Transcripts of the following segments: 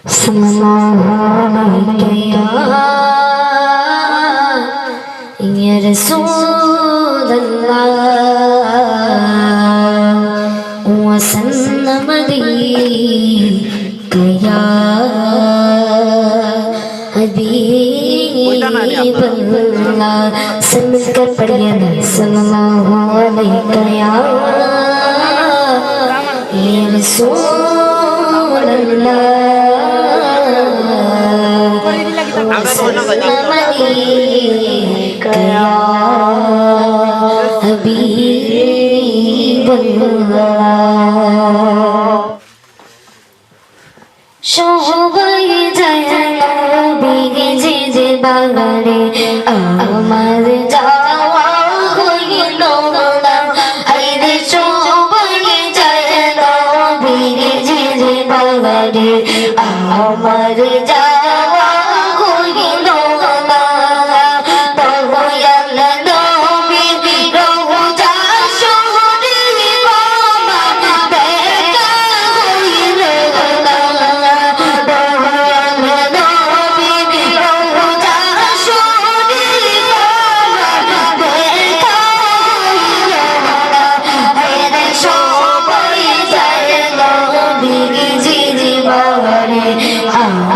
يا رسول الله وسلم عليك يا حبيب الله سمع کر پڑھیے نا صلی اللہ علیہ یا رسول اللہ আমার যাওয়া হইল না হাইরে সবাই যায় নবীর যে বাগানে আমার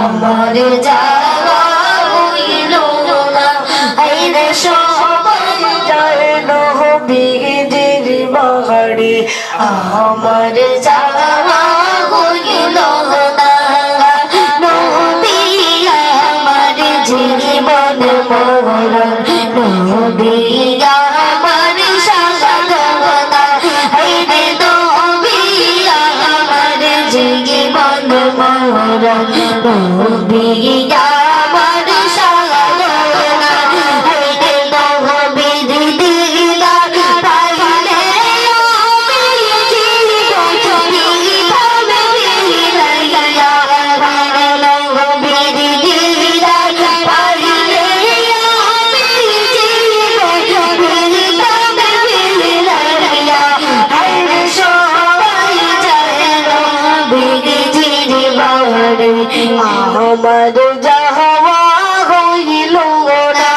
আমার যাওয়া হইল না। আইরে সবাই জানো নবীজির বাড়ি। আমার Thank you. আমার যাওয়া হইল না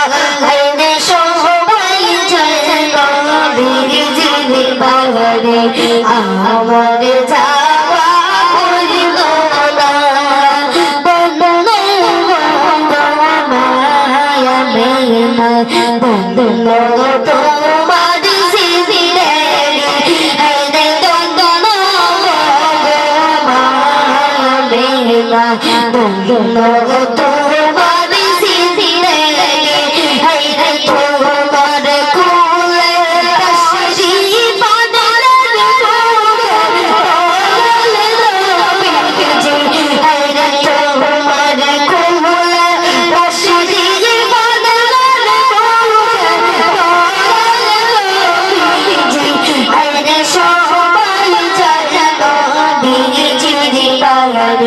হাইরে সবাই যেন বিরিজিনি আমার যাওয়া হইল না মায়া মেনা বন্ধন মেনা বন্ধন